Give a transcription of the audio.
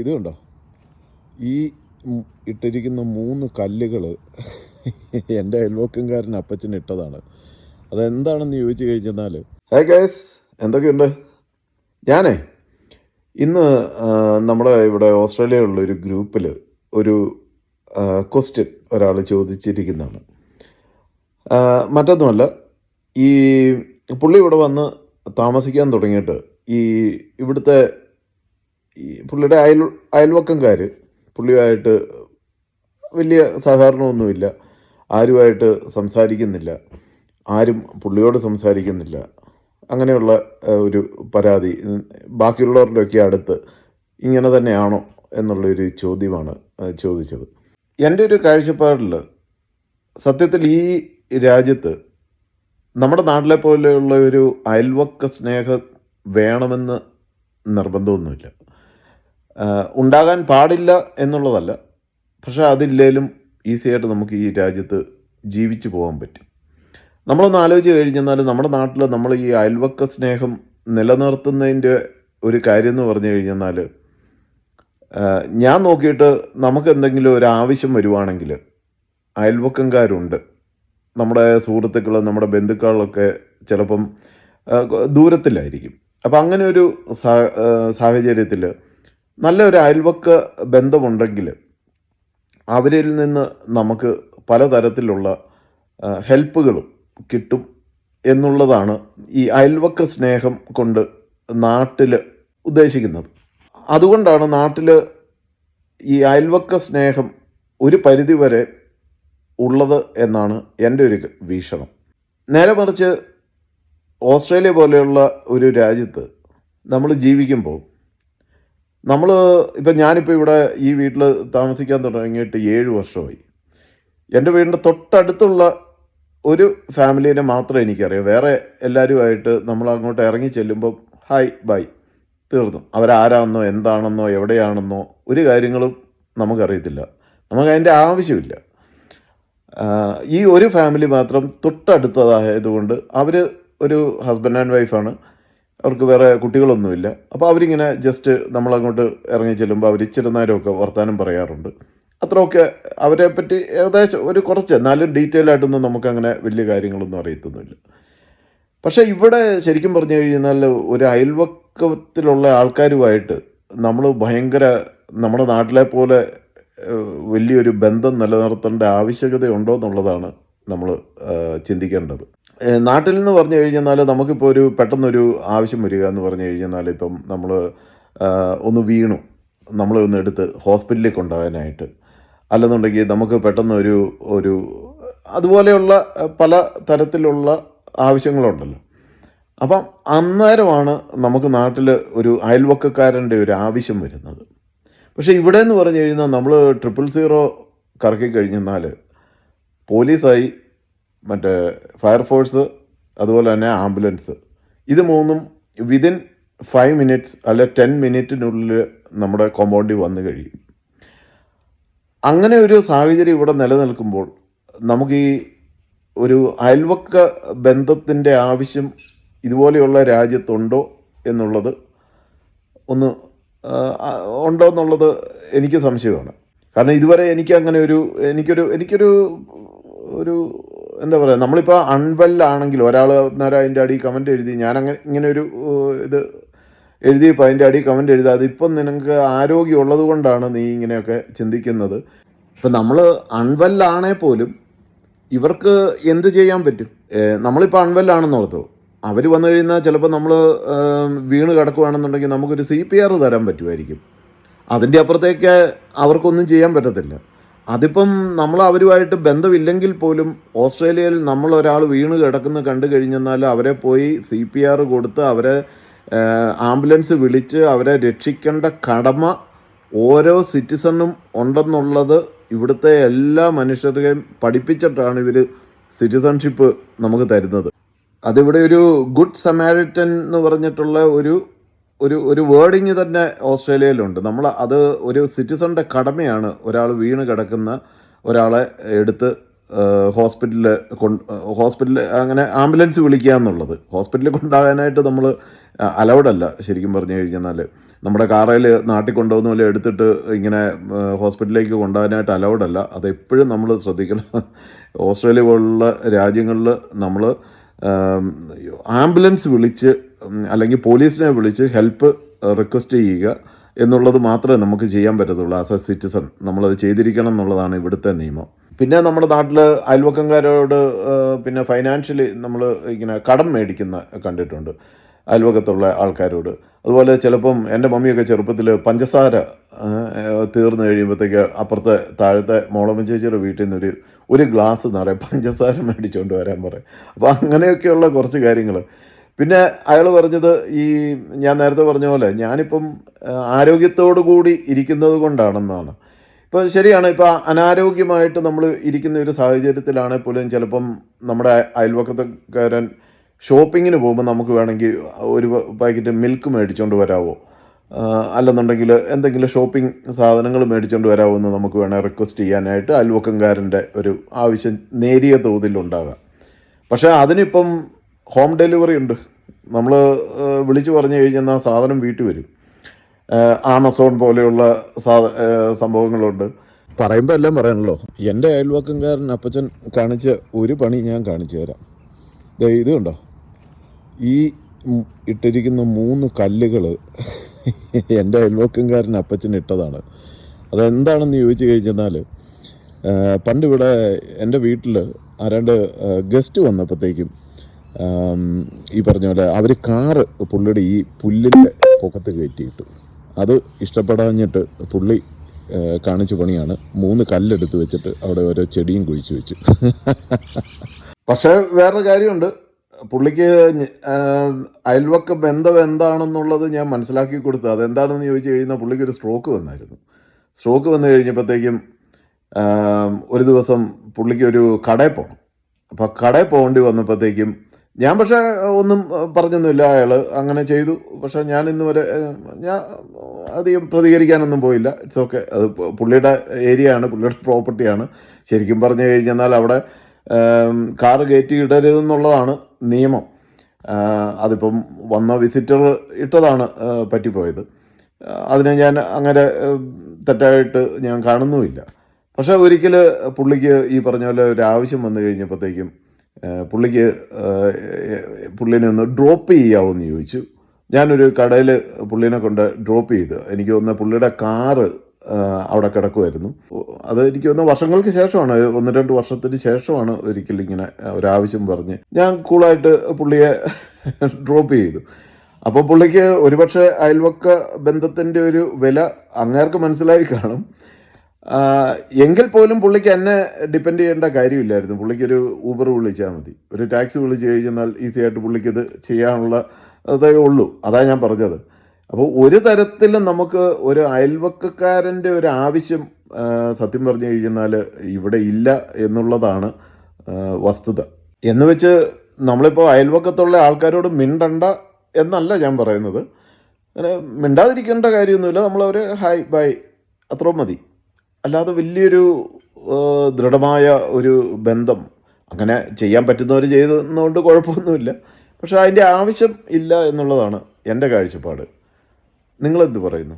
ഇത് കണ്ടോ? ഈ ഇട്ടിരിക്കുന്ന മൂന്ന് കല്ലുകൾ എന്റെ അയൽവക്കംകാരൻ അപ്പച്ചൻ ഇട്ടതാണ്. അതെന്താണെന്ന് ചോദിച്ചു കഴിഞ്ഞാൽ ഹേ ഗൈസ് എന്തൊക്കെയുണ്ട്? ഞാനേ ഇന്ന് നമ്മുടെ ഇവിടെ ഓസ്ട്രേലിയയിലുള്ള ഒരു ഗ്രൂപ്പിൽ ഒരു ക്വസ്റ്റ്യൻ ഒരാൾ ചോദിച്ചിരിക്കുന്നതാണ്. മറ്റൊന്നുമല്ല ഈ പുള്ളി ഇവിടെ വന്ന് താമസിക്കാൻ തുടങ്ങിയിട്ട് ഈ ഇവിടുത്തെ ഈ പുള്ളിയുടെ അയൽ അയൽവക്കംകാർ പുള്ളിയുമായിട്ട് വലിയ സഹകരണമൊന്നുമില്ല. ആരുമായിട്ട് സംസാരിക്കുന്നില്ല. ആരും പുള്ളിയോട് സംസാരിക്കുന്നില്ല. അങ്ങനെയുള്ള ഒരു പരാതി. ബാക്കിയുള്ളവരുടെയൊക്കെ അടുത്ത് ഇങ്ങനെ തന്നെയാണോ എന്നുള്ളൊരു ചോദ്യമാണ് ചോദിച്ചത്. എന്റെ ഒരു കാഴ്ചപ്പാടിൽ സത്യത്തിൽ ഈ രാജ്യത്ത് നമ്മുടെ നാട്ടിലെ പോലെയുള്ള ഒരു അയൽവക്ക സ്നേഹം വേണമെന്ന് നിർബന്ധമൊന്നുമില്ല. ഉണ്ടാകാൻ പാടില്ല എന്നുള്ളതല്ല. പക്ഷേ അതില്ലേലും ഈസിയായിട്ട് നമുക്ക് ഈ രാജ്യത്ത് ജീവിച്ചു പോകാൻ പറ്റും. നമ്മളൊന്ന് ആലോചിച്ച് കഴിഞ്ഞെന്നാൽ നമ്മുടെ നാട്ടിൽ നമ്മൾ ഈ അയൽവക്ക സ്നേഹം നിലനിർത്തുന്നതിന്റെ ഒരു കാര്യം എന്ന് പറഞ്ഞു കഴിഞ്ഞെന്നാൽ ഞാൻ നോക്കിയിട്ട് നമുക്ക് എന്തെങ്കിലും ഒരു ആവശ്യം വരുവാണെങ്കിൽ അയൽവക്കംകാരുണ്ട്. നമ്മുടെ സുഹൃത്തുക്കൾ നമ്മുടെ ബന്ധുക്കളൊക്കെ ചിലപ്പം ദൂരത്തിലായിരിക്കും. അപ്പം അങ്ങനെ ഒരു സാഹചര്യത്തിൽ നല്ലൊരു അയൽവക്ക ബന്ധമുണ്ടെങ്കിൽ അവരിൽ നിന്ന് നമുക്ക് പലതരത്തിലുള്ള ഹെൽപ്പുകളും കിട്ടും എന്നുള്ളതാണ് ഈ അയൽവക്ക സ്നേഹം കൊണ്ട് നാട്ടിൽ ഉദ്ദേശിക്കുന്നത്. അതുകൊണ്ടാണ് നാട്ടിൽ ഈ അയൽവക്ക സ്നേഹം ഒരു പരിധിവരെ ഉള്ളത് എന്നാണ് എന്റെ ഒരു വീക്ഷണം. നേരെ മറിച്ച് ഓസ്ട്രേലിയ പോലെയുള്ള ഒരു രാജ്യത്ത് നമ്മൾ ജീവിക്കുമ്പോൾ നമ്മൾ ഇപ്പം ഞാനിപ്പോൾ ഇവിടെ ഈ വീട്ടിൽ താമസിക്കാൻ തുടങ്ങിയിട്ട് ഏഴ് വർഷമായി. എന്റെ വീടിന്റെ തൊട്ടടുത്തുള്ള ഒരു ഫാമിലീനെ മാത്രമേ എനിക്കറിയാം. വേറെ എല്ലാവരുമായിട്ട് നമ്മൾ അങ്ങോട്ട് ഇറങ്ങി ചെല്ലുമ്പോൾ ഹായ് ബൈ. തീർന്നു. അവരാരാണെന്നോ എന്താണെന്നോ എവിടെയാണെന്നോ ഒരു കാര്യങ്ങളും നമുക്കറിയത്തില്ല. നമുക്ക് അതിന്റെ ആവശ്യമില്ല. ഈ ഒരു ഫാമിലി മാത്രം തൊട്ടടുത്തതായതുകൊണ്ട് അവർ ഒരു ഹസ്ബൻഡ് ആൻഡ് വൈഫാണ്. അവർക്ക് വേറെ കുട്ടികളൊന്നുമില്ല. അപ്പോൾ അവരിങ്ങനെ ജസ്റ്റ് നമ്മളങ്ങോട്ട് ഇറങ്ങി ചെല്ലുമ്പോൾ അവർ ഇച്ചിരി വർത്തമാനം പറയാറുണ്ട്. അത്രയൊക്കെ അവരെ പറ്റി ഏകദേശം ഒരു കുറച്ച് എന്നാലും ഡീറ്റെയിൽ ആയിട്ടൊന്നും നമുക്കങ്ങനെ വലിയ കാര്യങ്ങളൊന്നും അറിയത്തൊന്നുമില്ല. പക്ഷേ ഇവിടെ ശരിക്കും പറഞ്ഞു കഴിഞ്ഞാൽ ഒരു അയൽവക്കത്തിലുള്ള ആൾക്കാരുമായിട്ട് നമ്മൾ ഭയങ്കര നമ്മുടെ നാട്ടിലെ പോലെ വലിയൊരു ബന്ധം നിലനിർത്തേണ്ട ആവശ്യകതയുണ്ടോ എന്നുള്ളതാണ് നമ്മൾ ചിന്തിക്കേണ്ടത്. നാട്ടിൽ നിന്ന് പറഞ്ഞു കഴിഞ്ഞാൽ നമുക്കിപ്പോൾ ഒരു പെട്ടെന്നൊരു ആവശ്യം വരിക എന്ന് പറഞ്ഞു കഴിഞ്ഞാൽ ഇപ്പം നമ്മൾ ഒന്ന് വീണു. നമ്മൾ ഒന്ന് എടുത്ത് ഹോസ്പിറ്റലിൽ കൊണ്ടുപോകാനായിട്ട്. അല്ലെന്നുണ്ടെങ്കിൽ നമുക്ക് പെട്ടെന്ന് ഒരു ഒരു അതുപോലെയുള്ള പല തരത്തിലുള്ള ആവശ്യങ്ങളുണ്ടല്ലോ. അപ്പം അന്നേരമാണ് നമുക്ക് നാട്ടിൽ ഒരു അയൽവക്കക്കാരന്റെ ഒരു ആവശ്യം വരുന്നത്. പക്ഷേ ഇവിടെ എന്ന് പറഞ്ഞു കഴിഞ്ഞാൽ നമ്മൾ ട്രിപ്പിൾ സീറോ കറക്കി കഴിഞ്ഞെന്നാൽ പോലീസായി മറ്റേ ഫയർഫോഴ്സ് അതുപോലെ തന്നെ ആംബുലൻസ്. ഇത് മൂന്നും വിതിൻ ഫൈവ് മിനിറ്റ്സ് അല്ലെ ടെൻ മിനിറ്റിനുള്ളിൽ നമ്മുടെ കോമ്പൗണ്ടിൽ വന്നു കഴിയും. അങ്ങനെ ഒരു സാഹചര്യം ഇവിടെ നിലനിൽക്കുമ്പോൾ നമുക്ക് ഈ ഒരു അയൽവക്ക ബന്ധത്തിന്റെ ആവശ്യം ഇതുപോലെയുള്ള രാജ്യത്തുണ്ടോ എന്നുള്ളത് ഒന്ന് ഉണ്ടോ എന്നുള്ളത് എനിക്ക് സംശയമാണ്. കാരണം ഇതുവരെ എനിക്ക് അങ്ങനെ ഒരു എനിക്കൊരു എനിക്കൊരു ഒരു എന്താ പറയുക നമ്മളിപ്പോൾ അൺവെല്ലാണെങ്കിൽ ഒരാൾ നേരം അതിന്റെ അടി കമന്റ് എഴുതി ഞാൻ അങ്ങനെ ഇങ്ങനെ ഒരു ഇത് എഴുതിയപ്പോൾ അതിന്റെ അടി കമന്റ് എഴുതാതെ ഇപ്പം നിനക്ക് ആരോഗ്യം ഉള്ളത് കൊണ്ടാണ് നീ ഇങ്ങനെയൊക്കെ ചിന്തിക്കുന്നത്. ഇപ്പം നമ്മൾ അൺവെല്ലാണേ പോലും ഇവർക്ക് എന്ത് ചെയ്യാൻ പറ്റും? നമ്മളിപ്പോൾ അൺവെല്ലാണെന്ന് ഓർത്തു? അവർ വന്നു കഴിഞ്ഞാൽ ചിലപ്പോൾ നമ്മൾ വീണ് കിടക്കുകയാണെന്നുണ്ടെങ്കിൽ നമുക്കൊരു സി പി ആർ തരാൻ പറ്റുമായിരിക്കും അതിന്റെ അപ്പുറത്തേക്ക് അവർക്കൊന്നും ചെയ്യാൻ പറ്റത്തില്ല. അതിപ്പം നമ്മൾ അവരുമായിട്ട് ബന്ധമില്ലെങ്കിൽ പോലും ഓസ്ട്രേലിയയിൽ നമ്മൾ ഒരാൾ വീണ് കിടക്കുന്ന കണ്ടു കഴിഞ്ഞെന്നാൽ അവരെ പോയി സി പി ആർ കൊടുത്ത് അവരെ ആംബുലൻസ് വിളിച്ച് അവരെ രക്ഷിക്കേണ്ട കടമ ഓരോ സിറ്റിസണും ഉണ്ടെന്നുള്ളത് ഇവിടുത്തെ എല്ലാ മനുഷ്യരെയും പഠിപ്പിച്ചിട്ടാണ് ഇവർ സിറ്റിസൺഷിപ്പ് നമുക്ക് തരുന്നത്. അതിവിടെ ഒരു ഗുഡ് സമാരിറ്റൻ എന്ന് പറഞ്ഞിട്ടുള്ള ഒരു ഒരു ഒരു വേർഡിങ് തന്നെ ഓസ്ട്രേലിയയിലുണ്ട്. നമ്മൾ അത് ഒരു സിറ്റിസണിന്റെ കടമയാണ് ഒരാൾ വീണ് കിടക്കുന്ന ഒരാളെ എടുത്ത് ഹോസ്പിറ്റലിൽ കൊണ്ട് ഹോസ്പിറ്റലിൽ അങ്ങനെ ആംബുലൻസ് വിളിക്കുക എന്നുള്ളത്. ഹോസ്പിറ്റലിൽ കൊണ്ടുപോകാനായിട്ട് നമ്മൾ അലൗഡല്ല ശരിക്കും പറഞ്ഞു കഴിഞ്ഞാൽ നമ്മുടെ കാറയിൽ നാട്ടിൽ കൊണ്ടുപോകുന്ന പോലെ എടുത്തിട്ട് ഇങ്ങനെ ഹോസ്പിറ്റലിലേക്ക് കൊണ്ടുപോകാനായിട്ട് അലൗഡല്ല അതെപ്പോഴും നമ്മൾ ശ്രദ്ധിക്കണം. ഓസ്ട്രേലിയ പോലുള്ള രാജ്യങ്ങളിൽ നമ്മൾ ആംബുലൻസ് വിളിച്ച് അല്ലെങ്കിൽ പോലീസിനെ വിളിച്ച് ഹെൽപ്പ് റിക്വസ്റ്റ് ചെയ്യുക എന്നുള്ളത് മാത്രമേ നമുക്ക് ചെയ്യാൻ പറ്റത്തുള്ളൂ ആസ് എ സിറ്റിസൺ. നമ്മളത് ചെയ്തിരിക്കണം എന്നുള്ളതാണ് ഇവിടുത്തെ നിയമം. പിന്നെ നമ്മുടെ നാട്ടിൽ അയൽവക്കംകാരോട് പിന്നെ ഫൈനാൻഷ്യലി നമ്മൾ ഇങ്ങനെ കടം മേടിക്കുന്ന കണ്ടിട്ടുണ്ട് അയൽവക്കത്തുള്ള ആൾക്കാരോട്. അതുപോലെ ചിലപ്പം എന്റെ മമ്മിയൊക്കെ ചെറുപ്പത്തിൽ പഞ്ചസാര തീർന്നു കഴിയുമ്പോഴത്തേക്ക് അപ്പുറത്തെ താഴത്തെ മോളമ്മ ചേച്ചിയുടെ വീട്ടിൽ നിന്നൊരു ഒരു ഗ്ലാസ് നിറയെ പഞ്ചസാര മേടിച്ചുകൊണ്ട് വരാൻ പറയും. അപ്പോൾ അങ്ങനെയൊക്കെയുള്ള കുറച്ച് കാര്യങ്ങൾ പിന്നെ അയാൾ പറഞ്ഞത് ഈ ഞാൻ നേരത്തെ പറഞ്ഞ പോലെ ഞാനിപ്പം ആരോഗ്യത്തോടു കൂടി ഇരിക്കുന്നത് കൊണ്ടാണെന്നാണ്. ഇപ്പോൾ ശരിയാണ് ഇപ്പോൾ അനാരോഗ്യമായിട്ട് നമ്മൾ ഇരിക്കുന്ന ഒരു സാഹചര്യത്തിലാണെങ്കിൽ പോലും ചിലപ്പം നമ്മുടെ അയൽവക്കത്തുകാരൻ ഷോപ്പിങ്ങിന് പോകുമ്പോൾ നമുക്ക് വേണമെങ്കിൽ ഒരു പാക്കറ്റ് മിൽക്ക് മേടിച്ചുകൊണ്ട് വരാവോ? അല്ലെന്നുണ്ടെങ്കിൽ എന്തെങ്കിലും ഷോപ്പിംഗ് സാധനങ്ങൾ മേടിച്ചുകൊണ്ട് വരാമോ എന്ന് നമുക്ക് വേണേൽ റിക്വസ്റ്റ് ചെയ്യാനായിട്ട് അയൽവക്കംകാരന്റെ ഒരു ആവശ്യം നേരിയ തോതിലുണ്ടാകാം. പക്ഷേ അതിനിപ്പം ഹോം ഡെലിവറി ഉണ്ട്. നമ്മൾ വിളിച്ചു പറഞ്ഞു കഴിഞ്ഞാൽ ആ സാധനം വീട്ടിൽ വരും. ആമസോൺ പോലെയുള്ള സംഭവങ്ങളുണ്ട്. പറയുമ്പോൾ എല്ലാം പറയണല്ലോ. എന്റെ അയൽവക്കംകാരൻ അപ്പച്ചൻ കാണിച്ച ഒരു പണി ഞാൻ കാണിച്ചു തരാം. ഇത് കണ്ടോ? ഈ ഇട്ടിരിക്കുന്ന മൂന്ന് കല്ലുകൾ എന്റെ അയൽവക്കംകാരൻ അപ്പച്ചൻ ഇട്ടതാണ്. അതെന്താണെന്ന് ചോദിച്ചു കഴിഞ്ഞാൽ പണ്ടിവിടെ എന്റെ വീട്ടിൽ ആരാണ്ട് ഗസ്റ്റ് വന്നപ്പോഴത്തേക്കും ഈ പറഞ്ഞ പോലെ അവർ കാറ് പുള്ളിയുടെ ഈ പുല്ലിന്റെ പൊക്കത്ത് കയറ്റിയിട്ടു അത് ഇഷ്ടപ്പെടാഞ്ഞിട്ട് പുള്ളി കാണിച്ചു പണിയാണ് മൂന്ന് കല്ലെടുത്ത് വെച്ചിട്ട് അവിടെ ഓരോ ചെടിയും കുഴിച്ചു വെച്ചു. പക്ഷേ വേറൊരു കാര്യമുണ്ട്. പുള്ളിക്ക് അയൽവക്ക ബന്ധം എന്താണെന്നുള്ളത് ഞാൻ മനസ്സിലാക്കി കൊടുത്തു. അതെന്താണെന്ന് ചോദിച്ചു കഴിഞ്ഞാൽ പുള്ളിക്ക് ഒരു സ്ട്രോക്ക് വന്നായിരുന്നു. സ്ട്രോക്ക് വന്നു കഴിഞ്ഞപ്പോഴത്തേക്കും ഒരു ദിവസം പുള്ളിക്ക് ഒരു കടയിൽ പോകണം അപ്പോൾ കടയിൽ പോകേണ്ടി വന്നപ്പോഴത്തേക്കും ഞാൻ പക്ഷേ ഒന്നും പറഞ്ഞൊന്നുമില്ല അയാൾ അങ്ങനെ ചെയ്തു. പക്ഷേ ഞാൻ ഇന്ന് വരെ ഞാൻ അധികം പ്രതികരിക്കാനൊന്നും പോയില്ല. ഇറ്റ്സ് ഓക്കെ അത് പുള്ളിയുടെ ഏരിയ ആണ് പുള്ളിയുടെ പ്രോപ്പർട്ടിയാണ് ശരിക്കും പറഞ്ഞു കഴിഞ്ഞാൽ അവിടെ കാറ് കയറ്റി ഇടരുതെന്നുള്ളതാണ് നിയമം. അതിപ്പം വന്ന വിസിറ്റർ ഇട്ടതാണ് പറ്റിപ്പോയത്. അതിനെ ഞാൻ അങ്ങനെ തെറ്റായിട്ട് ഞാൻ കാണുന്നുമില്ല. പക്ഷേ ഒരിക്കൽ പുള്ളിക്ക് ഈ പറഞ്ഞ പോലെ ഒരു ആവശ്യം വന്നു കഴിഞ്ഞപ്പോഴത്തേക്കും പുള്ളിക്ക് പുള്ളിനെ ഒന്ന് ഡ്രോപ്പ് ചെയ്യാമെന്ന് ചോദിച്ചു. ഞാനൊരു കടയിൽ പുള്ളിനെ കൊണ്ട് ഡ്രോപ്പ് ചെയ്തു. എനിക്ക് ഒന്ന് പുള്ളിയുടെ കാറ് അവിടെ കിടക്കുമായിരുന്നു അത് എനിക്ക് ഒന്ന് വർഷങ്ങൾക്ക് ശേഷമാണ് ഒന്ന് രണ്ട് വർഷത്തിന് ശേഷമാണ് ഒരിക്കലും ഇങ്ങനെ ഒരാവശ്യം പറഞ്ഞ് ഞാൻ കൂളായിട്ട് പുള്ളിയെ ഡ്രോപ്പ് ചെയ്തു. അപ്പോൾ പുള്ളിക്ക് ഒരുപക്ഷെ അയൽവക്ക ബന്ധത്തിന്റെ ഒരു വില അങ്ങേർക്ക് മനസ്സിലായി കാണും. എങ്കിൽ പോലും പുള്ളിക്ക് എന്നെ ഡിപ്പെൻഡ് ചെയ്യേണ്ട കാര്യമില്ലായിരുന്നു. പുള്ളിക്കൊരു ഊബർ വിളിച്ചാൽ മതി. ഒരു ടാക്സി വിളിച്ച് കഴിഞ്ഞാൽ ഈസി ആയിട്ട് പുള്ളിക്ക് ഇത് ചെയ്യാനുള്ള അതേ ഉള്ളൂ. അതാണ് ഞാൻ പറഞ്ഞത്. അപ്പോൾ ഒരു തരത്തിലും നമുക്ക് ഒരു അയൽവക്കക്കാരന്റെ ഒരു ആവശ്യം സത്യം പറഞ്ഞു കഴിഞ്ഞാൽ ഇവിടെ ഇല്ല എന്നുള്ളതാണ് വസ്തുത. എന്ന് വെച്ച് നമ്മളിപ്പോൾ അയൽവക്കത്തുള്ള ആൾക്കാരോട് മിണ്ടണ്ട എന്നല്ല ഞാൻ പറയുന്നത്. അങ്ങനെ മിണ്ടാതിരിക്കേണ്ട കാര്യമൊന്നുമില്ല. നമ്മളവർ ഹായ് ബൈ അത്രയും മതി. അല്ലാതെ വലിയൊരു ദൃഢമായ ഒരു ബന്ധം അങ്ങനെ ചെയ്യാൻ പറ്റുന്നവർ ചെയ്തുകൊണ്ട് കുഴപ്പമൊന്നുമില്ല. പക്ഷേ അതിന്റെ ആവശ്യം ഇല്ല എന്നുള്ളതാണ് എന്റെ കാഴ്ചപ്പാട്. നിങ്ങളെന്ത് പറയുന്നു?